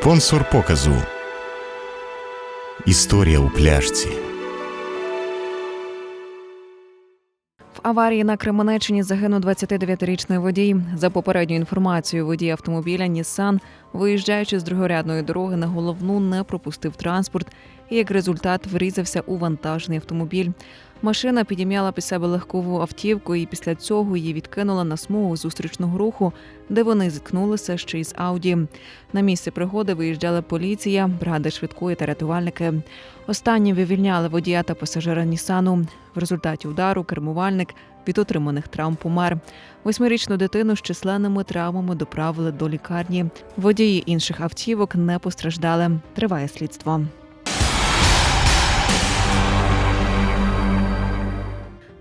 Спонсор показу. Історія у пляшці. В аварії на Кременеччині загинув 29-річний водій. За попередньою інформацією, водій автомобіля Нісан, виїжджаючи з другорядної дороги на головну, не пропустив транспорт і як результат врізався у вантажний автомобіль. Машина підім'яла під себе легкову автівку, і після цього її відкинула на смугу зустрічного руху, де вони зіткнулися ще й з Ауді. На місце пригоди виїжджала поліція, бригада швидкої та рятувальники. Останні вивільняли водія та пасажира Нісану. В результаті удару кермувальник від отриманих травм помер. Восьмирічну дитину з численними травмами доправили до лікарні. Водії інших автівок не постраждали. Триває слідство.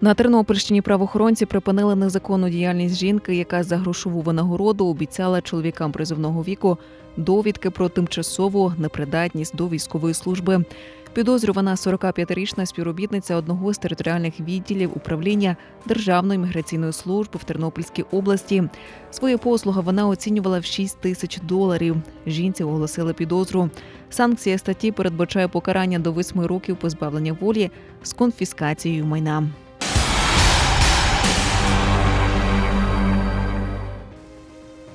На Тернопільщині правоохоронці припинили незаконну діяльність жінки, яка за грошову винагороду обіцяла чоловікам призовного віку довідки про тимчасову непридатність до військової служби. Підозрювана 45-річна співробітниця одного з територіальних відділів управління Державної міграційної служби в Тернопільській області. Свої послуги вона оцінювала в 6 тисяч доларів. Жінці оголосили підозру. Санкція статті передбачає покарання до 8 років позбавлення волі з конфіскацією майна.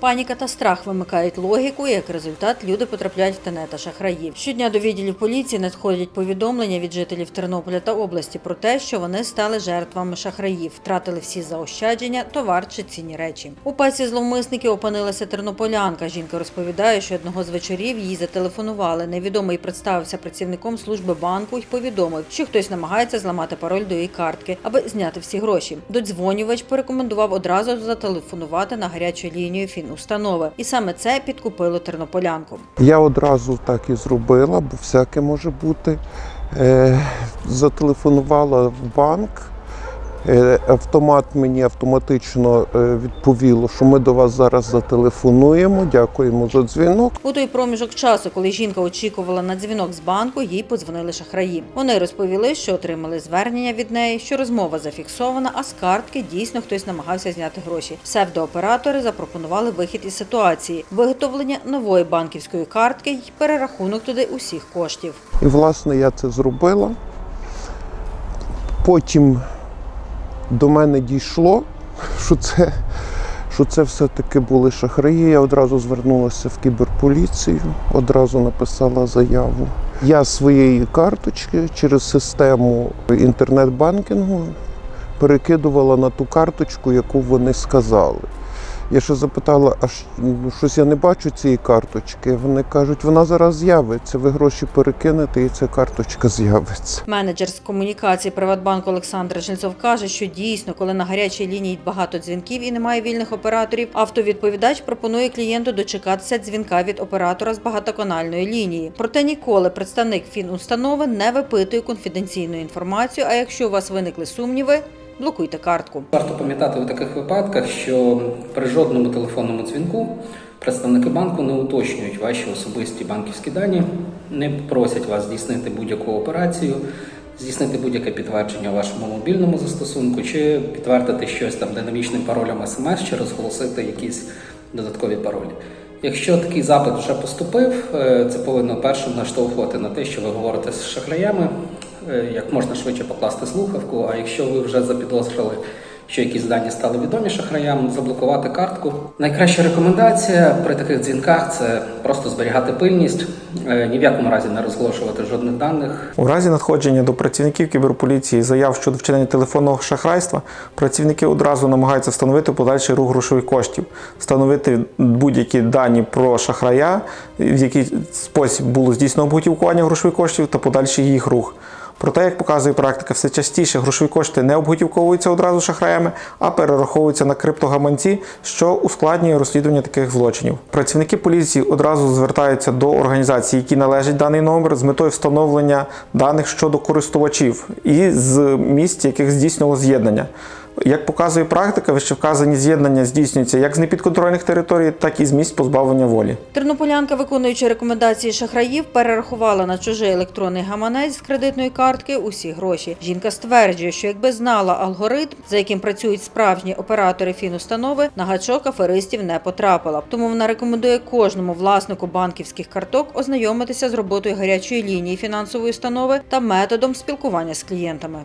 Паніка та страх вимикають логіку, і як результат люди потрапляють в тенета шахраїв. Щодня до відділів поліції надходять повідомлення від жителів Тернополя та області про те, що вони стали жертвами шахраїв, втратили всі заощадження, товар чи цінні речі. У пасі зловмисників опинилася тернополянка. Жінка розповідає, що одного з вечорів їй зателефонували. Невідомий представився працівником служби банку і повідомив, що хтось намагається зламати пароль до її картки, аби зняти всі гроші. Додзвонювач порекомендував одразу зателефонувати на гарячу лінію фінустанови, і саме це підкупило тернополянку. Я одразу так і зробила, бо всяке може бути. Е, зателефонувала в банк. Е, Автомат мені автоматично е, відповіло, що ми до вас зараз зателефонуємо. Дякуємо за дзвінок. У той проміжок часу, коли жінка очікувала на дзвінок з банку, їй подзвонили шахраї. Вони розповіли, що отримали звернення від неї, що розмова зафіксована, а з картки дійсно хтось намагався зняти гроші. Псевдооператори запропонували вихід із ситуації: виготовлення нової банківської картки й перерахунок туди усіх коштів. І власне я це зробила. Потім до мене дійшло, що це, що це все-таки були шахраї. Я одразу звернулася в кіберполіцію, одразу написала заяву. Я своєї карточки через систему інтернет-банкінгу перекидувала на ту карточку, яку вони сказали. Я ще запитала, а ну, щось я не бачу цієї карточки. Вони кажуть, вона зараз з'явиться. Ви гроші перекинете, і ця карточка з'явиться. Менеджер з комунікації Приватбанку Олександр Жильцов каже, що дійсно, коли на гарячій лінії багато дзвінків і немає вільних операторів, автовідповідач пропонує клієнту дочекатися дзвінка від оператора з багатоканальної лінії. Проте ніколи представник фінустанови не випитує конфіденційну інформацію. А якщо у вас виникли сумніви, блокуйте картку. Варто пам'ятати у таких випадках, що при жодному телефонному дзвінку представники банку не уточнюють ваші особисті банківські дані, не просять вас здійснити будь-яку операцію, здійснити будь-яке підтвердження у вашому мобільному застосунку, чи підтвердити щось там динамічним паролем смс, чи розголосити якісь додаткові паролі. Якщо такий запит вже поступив, е, це повинно першим наштовхувати на те, що ви говорите з шахраями, як можна швидше покласти слухавку. А якщо ви вже запідозрили, що якісь дані стали відомі шахраям, заблокувати картку. Найкраща рекомендація при таких дзвінках це просто зберігати пильність, е, ні в якому разі не розголошувати жодних даних. У разі надходження до працівників кіберполіції заяв щодо вчинення телефонного шахрайства, працівники одразу намагаються встановити подальший рух грошових коштів, встановити будь-які дані про шахрая, в який спосіб було здійснено обготівкування грошових коштів та подальший їх рух. Проте, як показує практика, все частіше грошові кошти не обготівковуються одразу шахраями, а перераховуються на криптогаманці, що ускладнює розслідування таких злочинів. Працівники поліції одразу звертаються до організації, які належать даний номер, з метою встановлення даних щодо користувачів і з місць, яких здійснювало з'єднання. Як показує практика, вищевказані з'єднання здійснюються як з непідконтрольних територій, так і з місць позбавлення волі. Тернополянка, виконуючи рекомендації шахраїв, перерахувала на чужий електронний гаманець з кредитної картки усі гроші. Жінка стверджує, що якби знала алгоритм, за яким працюють справжні оператори фінустанови, на гачок аферистів не потрапила. Тому вона рекомендує кожному власнику банківських карток ознайомитися з роботою гарячої лінії фінансової установи та методом спілкування з клієнтами.